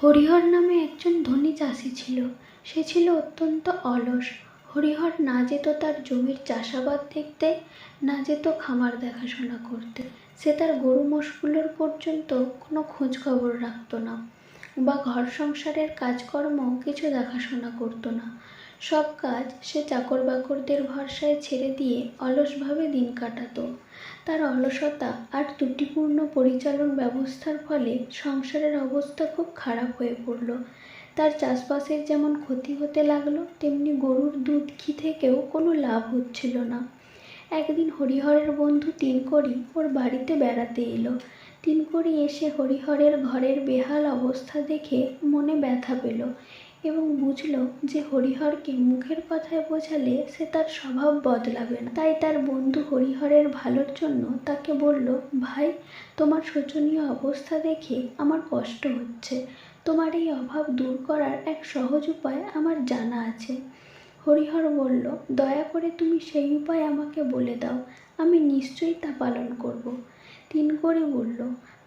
হরিহর নামে একজন ধনী চাষি ছিল। সে ছিল অত্যন্ত অলস। হরিহর না যেত তার জমির চাষাবাদ দেখতে, না যেত খামার দেখাশোনা করতে। সে তার গরু মোষগুলোর পর্যন্ত কোনো খোঁজখবর রাখতো না বা ঘর সংসারের কাজকর্ম কিছু দেখাশোনা করতো না। সব কাজ সে চাকর বাকরদের ভরসায় ছেড়ে দিয়ে অলসভাবে দিন কাটাত। তার অলসতা আর ত্রুটিপূর্ণ পরিচালন ব্যবস্থার ফলে সংসারের অবস্থা খুব খারাপ হয়ে পড়ল। তার চাষবাসের যেমন ক্ষতি হতে লাগল, তেমনি গরুর দুধ, ঘি থেকেও কোনো লাভ হচ্ছিল না। একদিন হরিহরের বন্ধু তিনকড়ি ওর বাড়িতে বেড়াতে এলো। তিনকড়ি এসে হরিহরের ঘরের বেহাল অবস্থা দেখে মনে ব্যথা পেল। এবং বুঝলো যে হরিহরকে মুখের কথায় বোঝালে সে তার স্বভাব বদলাবে না। তাই তার বন্ধু হরিহরের ভালোর জন্য তাকে বলল, ভাই, তোমার শোচনীয় অবস্থা দেখে আমার কষ্ট হচ্ছে। তোমার এই অভাব দূর করার এক সহজ উপায় আমার জানা আছে। হরিহর বলল, দয়া করে তুমি সেই উপায় আমাকে বলে দাও। আমি নিশ্চয়ই তা পালন করব। তিন করে বলল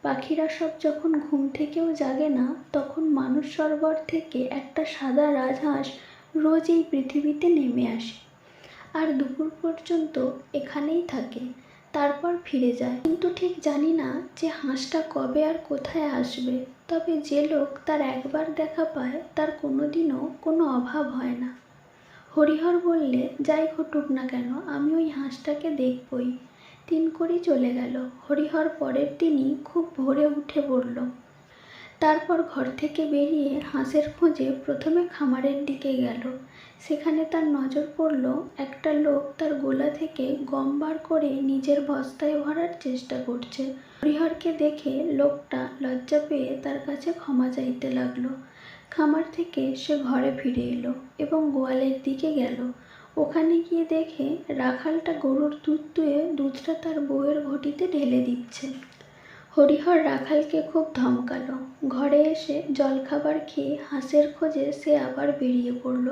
পাখিরা সব যখন ঘুম থেকেও জাগে না, তখন মানুষ সরোবর থেকে একটা সাদা রাজহাঁস রোজ এই পৃথিবীতে নেমে আসে আর দুপুর পর্যন্ত এখানেই থাকে, তারপর ফিরে যায়। কিন্তু ঠিক জানি না যে হাঁসটা কবে আর কোথায় আসবে, তবে যে লোক তার একবার দেখা পায়, তার কোনোদিনও কোনো অভাব হয় না। হরিহর বললে, যাই ঘটুক না কেন, আমি ওই হাঁসটাকে দেখবই। তিন কড়ি চলে গেল। হরিহর পরের দিনই খুব ভোরে উঠে পড়ল। তারপর ঘর থেকে বেরিয়ে হাঁসের খোঁজে প্রথমে খামারের দিকে গেল। সেখানে তার নজর পড়ল একটা লোক তার গোলা থেকে গম বার করে নিজের বস্তায় ভরার চেষ্টা করছে। হরিহরকে দেখে লোকটা লজ্জা পেয়ে তার কাছে ক্ষমা চাইতে লাগল। খামার থেকে সে ঘরে ফিরে এলো এবং গোয়ালের দিকে গেল। ওখানে গিয়ে দেখে রাখালটা গরুর দুধ দুয়ে দুধটা তার বউয়ের ঘটিতে ঢেলে দিচ্ছে। হরিহর রাখালকে খুব ধমকালো। ঘরে এসে জলখাবার খেয়ে হাঁসের খোঁজে সে আবার বেরিয়ে পড়ল।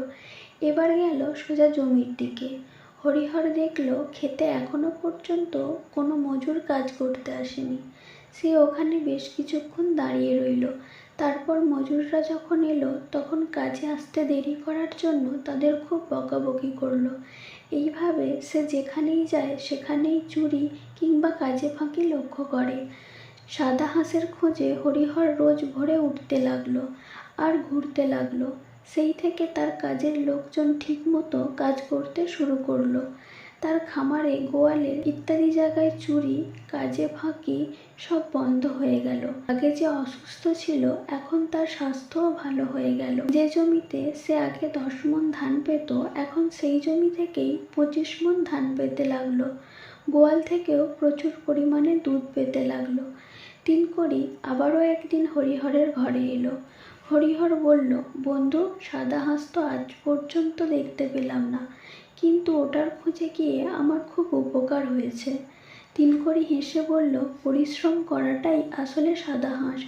এবার গেল সোজা জমির দিকে। হরিহর দেখল খেতে এখনও পর্যন্ত কোনো মজুর কাজ করতে আসেনি। সে ওখানে বেশ কিছুক্ষণ দাঁড়িয়ে রইল। তারপর মজুররা যখন এলো, তখন কাজে আসতে দেরি করার জন্য তাদের খুব বকাবকি করল। এইভাবে সে যেখানেই যায়, সেখানেই চুরি কিংবা কাজে ফাঁকি লক্ষ্য করে। সাদা হাঁসের খোঁজে হরিহর রোজ ভোরে উঠতে লাগল আর ঘুরতে লাগল। সেই থেকে তার কাজের লোকজন ঠিকমতো কাজ করতে শুরু করল। তার খামারে, গোয়ালে ইত্যাদি জায়গায় চুরি, কাজে ফাঁকি সব বন্ধ হয়ে গেল। আগে যে অসুস্থ ছিল, এখন তার স্বাস্থ্যও ভালো হয়ে গেল। যে জমিতে সে আগে দশ মন ধান পেত, এখন সেই জমি থেকেই পঁচিশ মন ধান পেতে লাগল। গোয়াল থেকেও প্রচুর পরিমাণে দুধ পেতে লাগল। তিন করি আবারও একদিন হরিহরের ঘরে এলো। হরিহর বলল, বন্ধু, সাদা হাঁস তো আজ পর্যন্ত দেখতে পেলাম না। কিন্তু ওটার খোঁজে গিয়ে আমার খুব উপকার হয়েছে। তিনকড়ি হেসে বলল, পরিশ্রম করাটাই আসলে সাদা হাঁস।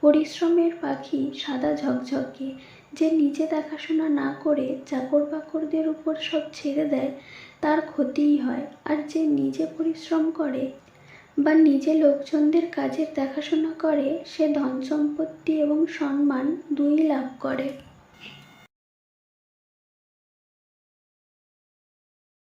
পরিশ্রমের পাখি সাদা ঝকঝকে। যে নিজে দেখাশোনা না করে চাকর বাকরদের উপর সব ছেড়ে দেয়, তার ক্ষতিই হয়। আর যে নিজে পরিশ্রম করে বা নিজে লোকজনদের কাজের দেখাশোনা করে, সে ধন সম্পত্তি এবং সম্মান দুই লাভ করে।